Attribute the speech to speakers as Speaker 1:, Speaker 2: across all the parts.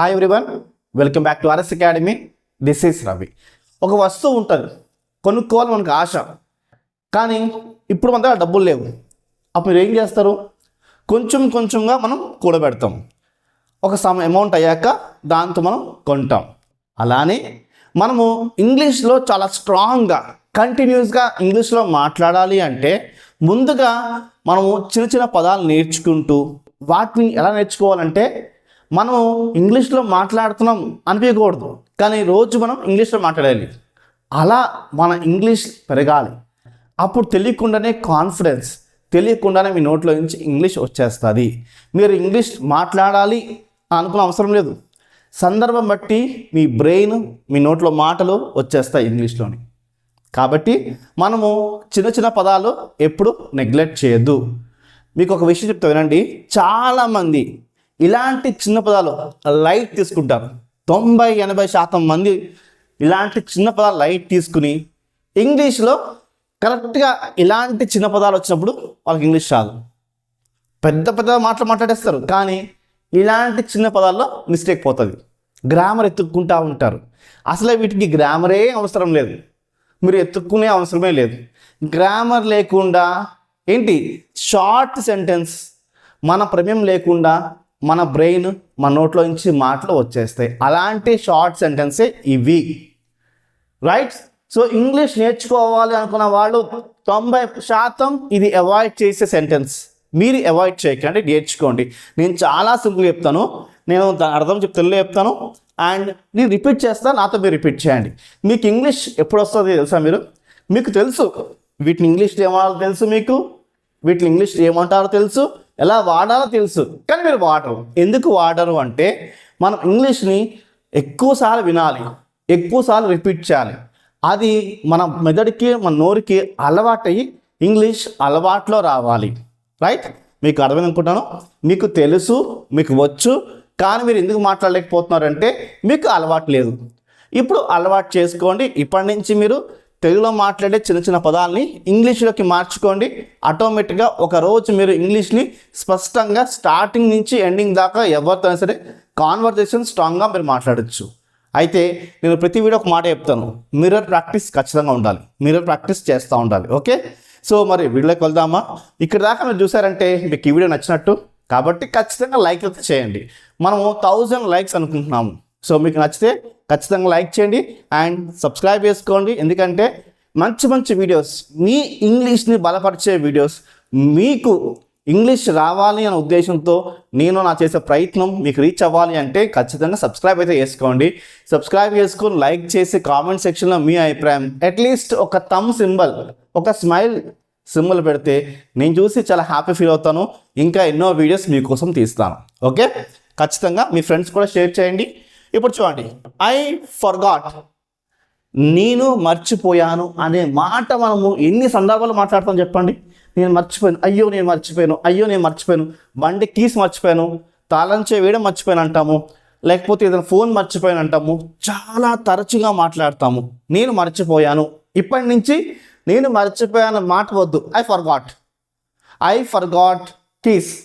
Speaker 1: Hi everyone welcome back to RS academy this is Ravi ఒక వస్తువు ఉంటుంది. కొనుక్కోవాలి మనకు ఆశ. కానీ ఇప్పుడు మన దగ్గర డబ్బులు లేవు. అప్పుడు మీరు ఏం చేస్తారు? కొంచెం కొంచెంగా మనం కూడబెడతాం. ఒక సమ అమౌంట్ అయ్యాక దాంతో మనం కొంటాం. అలానే మనము ఇంగ్లీష్లో చాలా స్ట్రాంగ్గా కంటిన్యూస్గా ఇంగ్లీష్లో మాట్లాడాలి అంటే ముందుగా మనము చిన్న చిన్న పదాలు నేర్చుకుంటూ వాటిని ఎలా నేర్చుకోవాలంటే మనము ఇంగ్లీష్లో మాట్లాడుతున్నాం అనిపించకూడదు. కానీ రోజు మనం ఇంగ్లీష్లో మాట్లాడాలి. అలా మన ఇంగ్లీష్ పెరగాలి. అప్పుడు తెలియకుండానే కాన్ఫిడెన్స్ తెలియకుండానే మీ నోట్లో నుంచి ఇంగ్లీష్ వచ్చేస్తుంది. మీరు ఇంగ్లీష్ మాట్లాడాలి అనుకున్న అవసరం లేదు. సందర్భం బట్టి మీ బ్రెయిన్ మీ నోట్లో మాటలు వచ్చేస్తాయి ఇంగ్లీష్లోని. కాబట్టి మనము చిన్న చిన్న పదాలు ఎప్పుడు నెగ్లెక్ట్ చేయొద్దు. మీకు ఒక విషయం చెప్తా వినండి. చాలామంది ఇలాంటి చిన్న పదాలు లైట్ తీసుకుంటారు. తొంభై ఎనభై శాతం మంది ఇలాంటి చిన్న పదాలు లైట్ తీసుకుని ఇంగ్లీష్లో కరెక్ట్గా ఇలాంటి చిన్న పదాలు వచ్చినప్పుడు వాళ్ళకి ఇంగ్లీష్ రాదు. పెద్ద పెద్ద మాటలు మాట్లాడేస్తారు కానీ ఇలాంటి చిన్న పదాల్లో మిస్టేక్ పోతుంది. గ్రామర్ ఎత్తుక్కుంటూ ఉంటారు. అసలే వీటికి గ్రామరే అవసరం లేదు. మీరు ఎత్తుక్కునే అవసరమే లేదు. గ్రామర్ లేకుండా ఏంటి? షార్ట్ సెంటెన్స్ మన ప్రమేయం లేకుండా మన బ్రెయిన్ మన నోట్లో నుంచి మాటలు వచ్చేస్తాయి. అలాంటి షార్ట్ సెంటెన్సే ఇవి. రైట్? సో ఇంగ్లీష్ నేర్చుకోవాలి అనుకున్న వాళ్ళు తొంభై శాతం ఇది అవాయిడ్ చేసే సెంటెన్స్. మీరు అవాయిడ్ చేయకండి నేర్చుకోండి. నేను చాలా సింపుల్ చెప్తాను. నేను దాని అర్థం చెప్ తెలుగులో చెప్తాను. అండ్ నేను రిపీట్ చేస్తాను నాతో మీరు రిపీట్ చేయండి. మీకు ఇంగ్లీష్ ఎప్పుడు వస్తుంది తెలుసా మీరు? మీకు తెలుసు. వీటిని ఇంగ్లీష్లో ఏమనాలో తెలుసు మీకు? వీటిని ఇంగ్లీష్లో ఏమంటారో తెలుసు? ఎలా వాడాలో తెలుసు. కానీ మీరు వాడరు. ఎందుకు వాడరు అంటే మనం ఇంగ్లీష్ని ఎక్కువసార్లు వినాలి. ఎక్కువసార్లు రిపీట్ చేయాలి. అది మన మెదడుకి మన నోరుకి అలవాటయ్యి ఇంగ్లీష్ అలవాట్లో రావాలి. రైట్? మీకు అర్థం అనుకుంటాను మీకు తెలుసు మీకు వచ్చు కానీ మీరు ఎందుకు మాట్లాడలేకపోతున్నారంటే మీకు అలవాటు లేదు. ఇప్పుడు అలవాటు చేసుకోండి. ఇప్పటి నుంచి మీరు తెలుగులో మాట్లాడే చిన్న చిన్న పదాలని ఇంగ్లీష్లోకి మార్చుకోండి. ఆటోమేటిక్గా ఒక రోజు మీరు ఇంగ్లీష్ని స్పష్టంగా స్టార్టింగ్ నుంచి ఎండింగ్ దాకా ఎవరితో సరే కాన్వర్జేషన్ స్ట్రాంగ్గా మీరు మాట్లాడచ్చు. అయితే నేను ప్రతి వీడియో ఒక మాట చెప్తాను. మిర్రర్ ప్రాక్టీస్ ఖచ్చితంగా ఉండాలి. మిర్రర్ ప్రాక్టీస్ చేస్తూ ఉండాలి. ఓకే సో మరి వీడియోకి వెళ్దామా? ఇక్కడ దాకా మీరు చూసారంటే మీకు ఈ వీడియో నచ్చినట్టు. కాబట్టి ఖచ్చితంగా లైక్ అయితే చేయండి. మనము థౌజండ్ లైక్స్ అనుకుంటున్నాము. సో మీకు నచ్చితే ఖచ్చితంగా లైక్ చేయండి అండ్ సబ్స్క్రైబ్ చేసుకోండి. ఎందుకంటే మంచి మంచి వీడియోస్ మీ ఇంగ్లీష్ని బలపరిచే వీడియోస్ మీకు ఇంగ్లీష్ రావాలి అనే ఉద్దేశంతో నేను నా చేసే ప్రయత్నం మీకు రీచ్ అవ్వాలి అంటే ఖచ్చితంగా సబ్స్క్రైబ్ అయితే చేసుకోండి. సబ్స్క్రైబ్ చేసుకొని లైక్ చేసి కామెంట్ సెక్షన్లో మీ అభిప్రాయం అట్లీస్ట్ ఒక తమ్ సింబల్ ఒక స్మైల్ సింబల్ పెడితే నేను చూసి చాలా హ్యాపీ ఫీల్ అవుతాను. ఇంకా ఎన్నో వీడియోస్ మీకోసం తీస్తాను. ఓకే ఖచ్చితంగా మీ ఫ్రెండ్స్ కూడా షేర్ చేయండి. ఇప్పుడు చూడండి. ఐ ఫర్గాట్ నేను మర్చిపోయాను అనే మాట మనము ఎన్ని సందర్భాలు మాట్లాడతాం చెప్పండి? నేను మర్చిపోయాను. అయ్యో నేను మర్చిపోయాను. అయ్యో నేను మర్చిపోయాను. బండి కీస్ మర్చిపోయాను. తాళం వేయడం మర్చిపోయాను అంటాము. లేకపోతే ఏదైనా ఫోన్ మర్చిపోయాను అంటాము. చాలా తరచుగా మాట్లాడతాము. నేను మర్చిపోయాను. ఇప్పటి నుంచి నేను మర్చిపోయాను మాట వద్దు. I forgot I forgot keys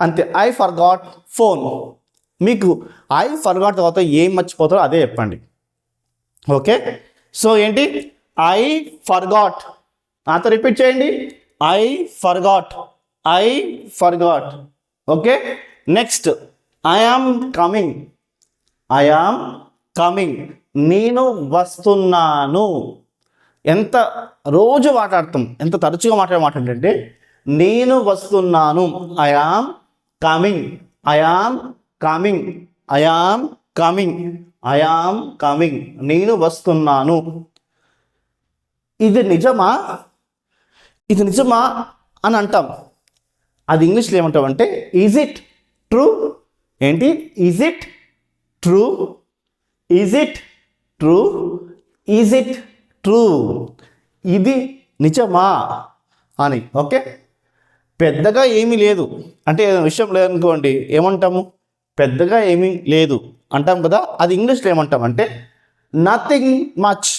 Speaker 1: అంతే. ఐ ఫర్గాట్ ఫోన్ మీకు ఐ ఫర్గాట్ తర్వాత ఏం మర్చిపోతారో అదే చెప్పండి. ఓకే సో ఏంటి? ఐ ఫర్గాట్ నాతో రిపీట్ చేయండి. I forgot I forgot okay next I am coming I am coming నేను వస్తున్నాను. ఎంత రోజు మాట్లాడతాం? ఎంత తరచుగా మాట్లాడే మాట ఏంటంటే నేను వస్తున్నాను. I am coming I am coming I coming I coming నేను వస్తున్నాను. ఇది నిజమా? ఇది నిజమా అని అంటాం. అది ఇంగ్లీష్లో ఏమంటాం అంటే ఈజ్ ఇట్ ట్రూ ఏంటి? Is it true is it true is it true ఇది నిజమా అని. ఓకే? పెద్దగా ఏమీ లేదు. అంటే ఏదైనా విషయం లేదనుకోండి ఏమంటాము? పెద్దగా ఏమీ లేదు. అంటాం కదా అది ఇంగ్లీష్లో ఏమంటాం అంటే నథింగ్ మచ్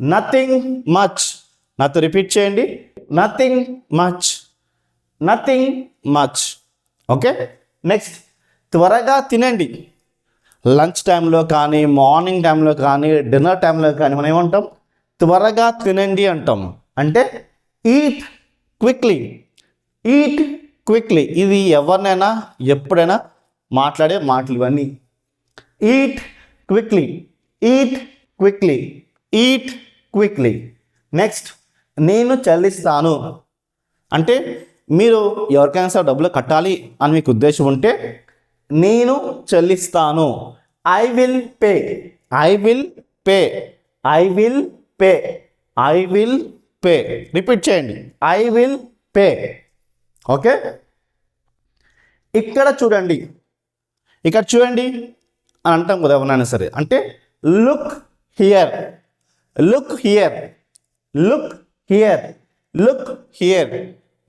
Speaker 1: నథింగ్ మచ్ నాతో రిపీట్ చేయండి. Nothing much nothing much okay? Next త్వరగా తినండి. లంచ్ టైంలో కానీ మార్నింగ్ టైంలో కానీ డిన్నర్ టైంలో కానీ మనం ఏమంటాం? త్వరగా తినండి అంటాం. అంటే ఈట్ క్విక్లీ ఈట్ క్విక్లీ ఇది ఎవరినైనా ఎప్పుడైనా మాట్లాడే మాటలు ఇవన్నీ. Eat quickly eat quickly eat quickly next నేను చెల్లిస్తాను. అంటే మీరు ఎవరికైనా సరే డబ్బులు కట్టాలి అని మీకు ఉద్దేశం ఉంటే నేను చెల్లిస్తాను. I will pay I will pay I will pay I will pay repeat చేయండి. ఐ విల్ పే ఓకే ఇక్కడ చూడండి. ఇక్కడ చూడండి అని అంటాం కదా ఎవరైనా సరే. అంటే look here look here look here look here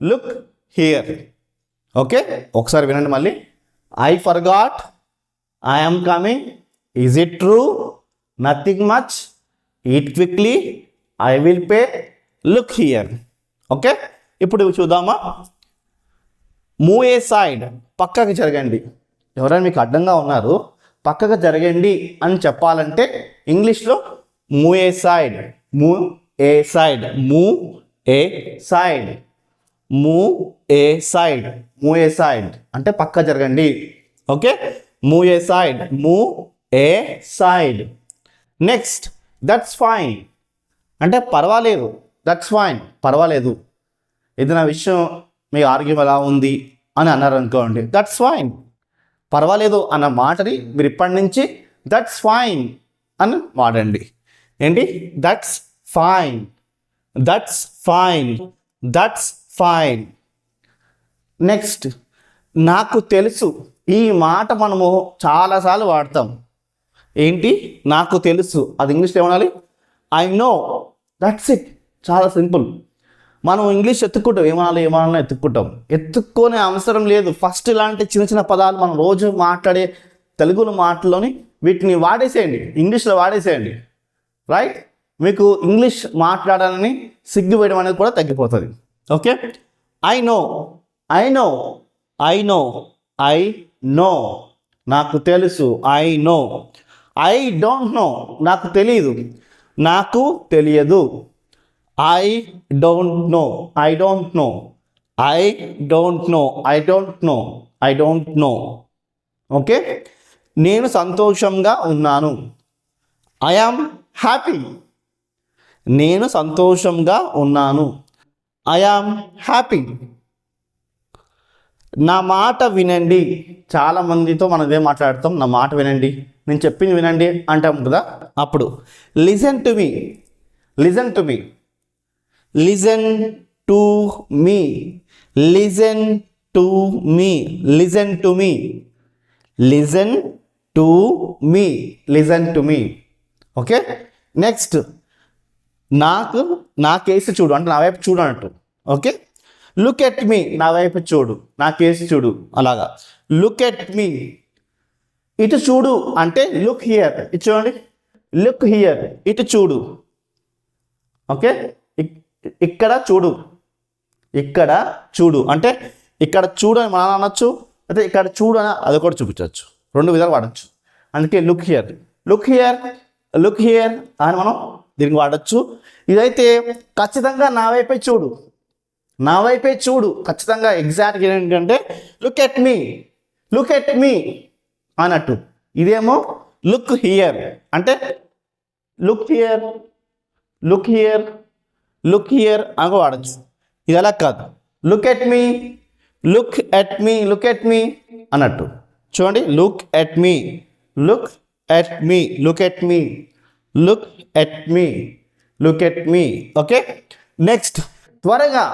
Speaker 1: look here okay ఒకసారి వినండి మళ్ళీ. I forgot I'm coming is it true nothing much eat quickly I will pay look here okay ఇప్పుడు చూద్దామా? Move a side. పక్కకి జరగండి. ఎవరైనా మీకు అడ్డంగా ఉన్నారు పక్కగా జరగండి అని చెప్పాలంటే ఇంగ్లీష్లో మూ ఏ సైడ్ మూ ఏ సైడ్ మూ ఏ సైడ్ మూ ఏ సైడ్ మూ ఏ సైడ్ అంటే పక్క జరగండి. Okay? Move a side move a side next that's fine. అంటే పర్వాలేదు దట్స్ ఫైన్. పర్వాలేదు. ఏదైనా విషయం మీ ఆరోగ్యం ఎలా ఉంది అని అన్నారు అనుకోండి దట్స్ ఫైన్. పర్వాలేదు అన్న మాటని మీరు ఇప్పటి నుంచి దట్స్ ఫైన్ అని వాడండి. ఏంటి? That's fine that's fine that's fine next నాకు తెలుసు. ఈ మాట మనము చాలాసార్లు వాడతాం. ఏంటి? నాకు తెలుసు. అది ఇంగ్లీష్లో ఏమనాలి ఐ నో దట్స్ ఇట్ చాలా సింపుల్. మనం ఇంగ్లీష్ ఎత్తుక్కుంటాం ఏమనాలి ఏమనాలి ఎత్తుక్కుంటాం. ఎత్తుక్కునే అవసరం లేదు. ఫస్ట్ ఇలాంటి చిన్న చిన్న పదాలు మనం రోజు మాట్లాడే తెలుగులో మాటలోని వీటిని వాడేసేయండి. ఇంగ్లీష్లో వాడేసేయండి. రైట్ మీకు ఇంగ్లీష్ మాట్లాడాలని సిగ్గు వేయడం అనేది కూడా తగ్గిపోతుంది. Okay I know I know I know I know నాకు తెలుసు. I know I don't know నాకు తెలియదు నాకు తెలియదు. I don't know I don't know I don't know I don't know I don't know okay నేను సంతోషంగా ఉన్నాను. ఐ యామ్ హ్యాపీ నేను సంతోషంగా ఉన్నాను. ఐ యామ్ హ్యాపీ నా మాట వినండి. చాలా మందితో మనం ఇదే మాట్లాడతాం. నా మాట వినండి. నేను చెప్పింది వినండి అంటాం కదా? అప్పుడు listen to me listen to me listen to me listen to me listen to me listen to me listen to me okay next నాకు నా కేసు చూడు. అంటే నా వైపు చూడు అన్నట్టు ఓకే లుక్ ఎట్ మీ నా వైపు చూడు. నా కేసు చూడు. అలాగా. లుక్ ఎట్ మీ ఇటు చూడు. అంటే లుక్ హియర్ ఇటు చూడండి. లుక్ హియర్ ఇటు చూడు. ఓకే ఇక్కడ చూడు. ఇక్కడ చూడు. అంటే ఇక్కడ చూడు అని మనం అనొచ్చు అయితే ఇక్కడ చూడు అని అది కూడా చూపించవచ్చు. రెండు విధాలు వాడచ్చు. అందుకే look here look here look here అని మనం దీనికి వాడచ్చు. ఇదైతే ఖచ్చితంగా నా వైపే చూడు. నా వైపే చూడు. ఖచ్చితంగా ఎగ్జాక్ట్గా ఏంటంటే look at me look at me అన్నట్టు. ఇదేమో లుక్ హియర్ అంటే look here look here look here అని వాడచ్చు ఇది అలా కాదు. Look at me look at me look at me అన్నట్టు. చూడండి look at me look at me look at me look at me look at me okay next త్వరగా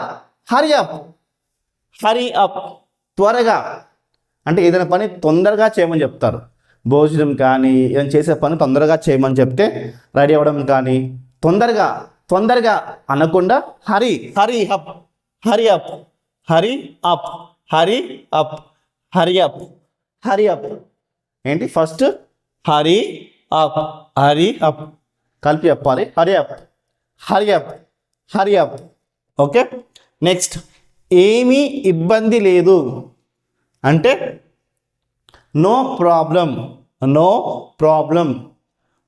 Speaker 1: hurry up hurry up త్వరగా. అంటే ఏదైనా పని తొందరగా చేయమని చెప్తారు. భోజనం కానీ ఏదైనా చేసే పని తొందరగా చేయమని చెప్తే రెడీ అవ్వడం కానీ తొందరగా తొందరగా అనకుండా hurry hurry up hurry up hurry up hurry up hurry up hurry up. ఏంటి? First hurry up hurry up. కలిపి చెప్పాలి hurry up hurry up hurry up. Okay? Next ఏమీ ఇబ్బంది లేదు. అంటే no problem no problem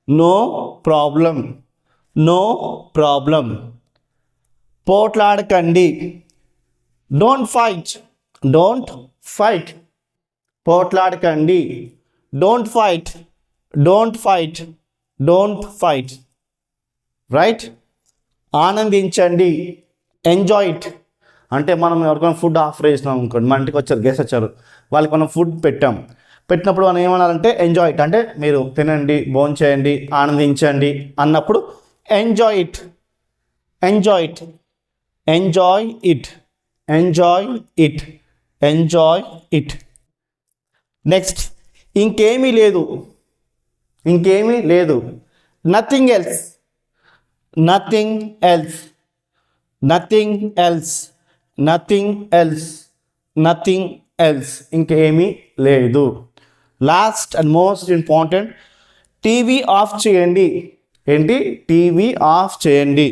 Speaker 1: no problem. No problem పోట్లాడకండి. Don't fight don't fight పోట్లాడకండి. Don't fight don't fight don't fight right ఆనందించండి. Enjoy it అంటే మనం ఎవరికైనా ఫుడ్ ఆఫర్ చేసినాం అనుకోండి మన ఇంటికి వచ్చారు గెస్ట్ వచ్చారు వాళ్ళకి మనం ఫుడ్ పెట్టాం. పెట్టినప్పుడు మనం ఏమనాలంటే ఎంజాయ్ ఇట్ అంటే మీరు తినండి భోంచేయండి ఆనందించండి అన్నప్పుడు enjoy it enjoy it enjoy it enjoy it enjoy it next ఇంకేమీ లేదు. ఇంకేమీ లేదు. Nothing else nothing else nothing else nothing else nothing else ఇంకేమీ లేదు. Last and most important TV off చేయండి. ఏంటి? టీవీ ఆఫ్ చేయండి.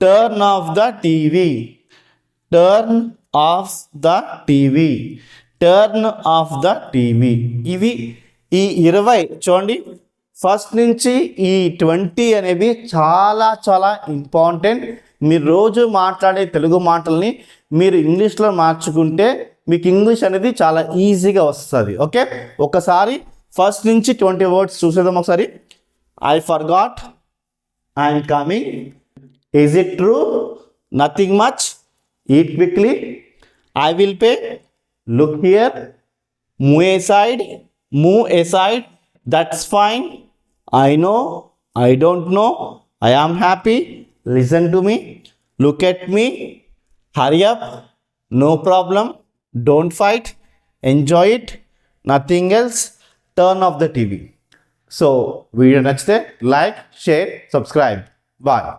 Speaker 1: Turn off the TV turn off the TV turn off the TV ఇవి ఈ ఇరవై చూడండి. ఫస్ట్ నుంచి ఈ ట్వంటీ అనేవి చాలా చాలా ఇంపార్టెంట్ మీరు రోజు మాట్లాడే తెలుగు మాటల్ని మీరు ఇంగ్లీష్లో మార్చుకుంటే మీకు ఇంగ్లీష్ అనేది చాలా ఈజీగా వస్తుంది. ఓకే ఒకసారి ఫస్ట్ నుంచి ట్వంటీ వర్డ్స్ చూసేద్దాం ఒకసారి. I forgot. I am coming. Is it true? Nothing much. Eat quickly. I will pay. Look here. Move aside. Move aside. That's fine. I know. I don't know. I am happy. Listen to me. Look at me. Hurry up. No problem. Don't fight. Enjoy it. Nothing else. Turn off the TV. So, video next day, like, share, subscribe. Bye.